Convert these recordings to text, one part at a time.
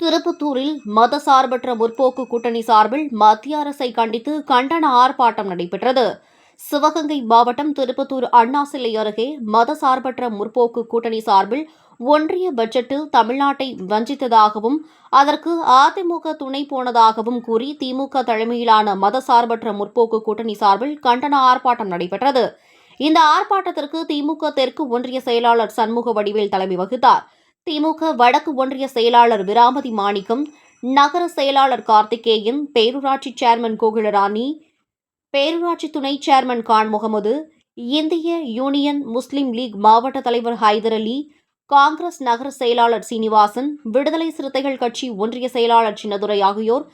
திருப்புத்தூரில் மதசார்பற்ற முற்போக்கு கூட்டணி சார்பில் மத்திய அரசை கண்டித்து கண்டன ஆர்ப்பாட்டம் நடைபெற்றது. சிவகங்கை மாவட்டம் திருப்பத்தூர் அண்ணா சிலை அருகே மதசார்பற்ற முற்போக்கு கூட்டணி சார்பில் ஒன்றிய பட்ஜெட்டில் தமிழ்நாட்டை வஞ்சித்ததாகவும் அதற்கு அதிமுக துணை போனதாகவும் கூறி திமுக தலைமையிலான மதசார்பற்ற முற்போக்கு கூட்டணி சார்பில் கண்டன ஆர்ப்பாட்டம் நடைபெற்றது. இந்த ஆர்ப்பாட்டத்திற்கு திமுக தெற்கு ஒன்றிய செயலாளர் சண்முக வடிவேல் தலைமை வகித்தாா் திமுக வடக்கு ஒன்றிய செயலாளர் விராமதி மாணிக்கம் நகர செயலாளர் கார்த்திகேயன் பேரூராட்சி சேர்மன் கோகுலராணி பேரூராட்சி துணை சேர்மன் கான் முகமது இந்திய யூனியன் முஸ்லிம் லீக் மாவட்ட தலைவர் ஹைதர் அலி காங்கிரஸ் நகர செயலாளர் சீனிவாசன் விடுதலை சிறுத்தைகள் கட்சி ஒன்றிய செயலாளர் சின்னதுரை ஆகியோர்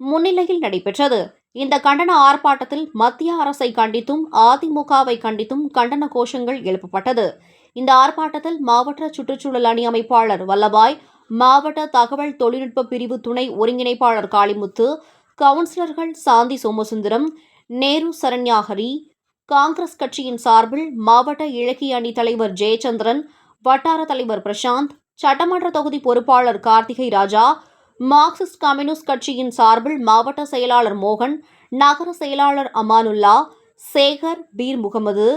முன்னிலையில் நடைபெற்றது. இந்த கண்டன ஆர்ப்பாட்டத்தில் மத்திய அரசை கண்டித்தும் அதிமுகவை கண்டித்தும் கண்டன கோஷங்கள் எழுப்பப்பட்டது. இந்த ஆர்ப்பாட்டத்தில் மாவட்ட சுற்றுச்சூழல் அணி அமைப்பாளர் வல்லபாய் மாவட்ட தகவல் தொழில்நுட்ப பிரிவு துணை ஒருங்கிணைப்பாளர் காளிமுத்து கவுன்சிலர்கள் சாந்தி சோமசுந்தரம் நேரு சரண்யாகரி காங்கிரஸ் கட்சியின் சார்பில் மாவட்ட இலக்கிய அணி தலைவர் ஜெயச்சந்திரன் வட்டார தலைவர் பிரசாந்த் சட்டமன்ற தொகுதி பொறுப்பாளர் கார்த்திகை ராஜா மார்க்சிஸ்ட் கம்யூனிஸ்ட் கட்சியின் சார்பில் மாவட்ட செயலாளர் மோகன் நகர செயலாளர் அமானுல்லா சேகர் பீர் முகமது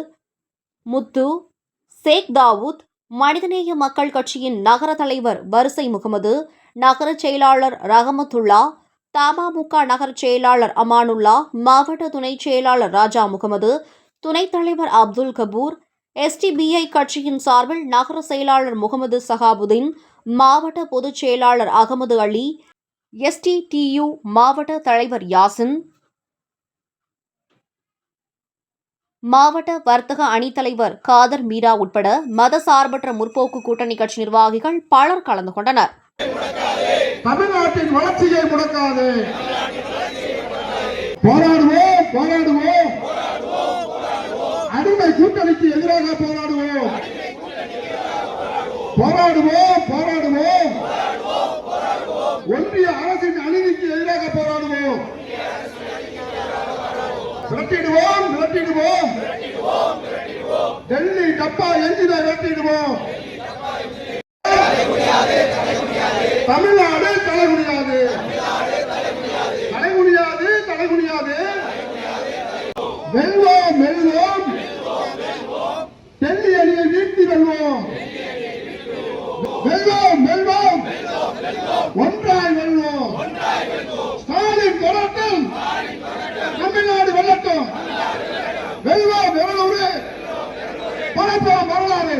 முத்து சேக் தாவூத் மனிதநேய மக்கள் கட்சியின் நகர தலைவர் வரிசை முகமது நகர செயலாளர் ரஹமத்துல்லா தமாமுக நகர செயலாளர் அமானுல்லா மாவட்ட துணை செயலாளர் ராஜா முகமது துணைத் தலைவர் அப்துல் கபூர் எஸ்டிபிஐ கட்சியின் சார்பில் நகர செயலாளர் முகமது சஹாபுதீன் மாவட்ட பொதுச் செயலாளர் அகமது அலி எஸ்டிடியு மாவட்ட தலைவர் யாசின் மாவட்ட வர்த்தக அணித்தலைவர் காதர் மீரா உட்பட மதசார்பற்ற முற்போக்கு கூட்டணி கட்சி நிர்வாகிகள் பலர் கலந்து கொண்டனர். தமிழ்நாட்டின் வளர்ச்சியை முடக்காது. போராடுவோம் போராடுவோம். அடிமை கூட்டணிக்கு எதிராக போராடுவோம். போராடுவோம் போராடுவோம் ஒன்றிய அரசின் அநீதிக்கு எதிராக போராடுவோம் விரட்டிடுவோம் விரட்டிடுவோம். டெல்லி டப்பா எஞ்சினை விரட்டிடுவோம். தமிழ்நாடு தலை முடியாது தலை முடியாது தலை முடியாது வெல்வோம் வெல்வோம். படைப்போம் வரலாறு.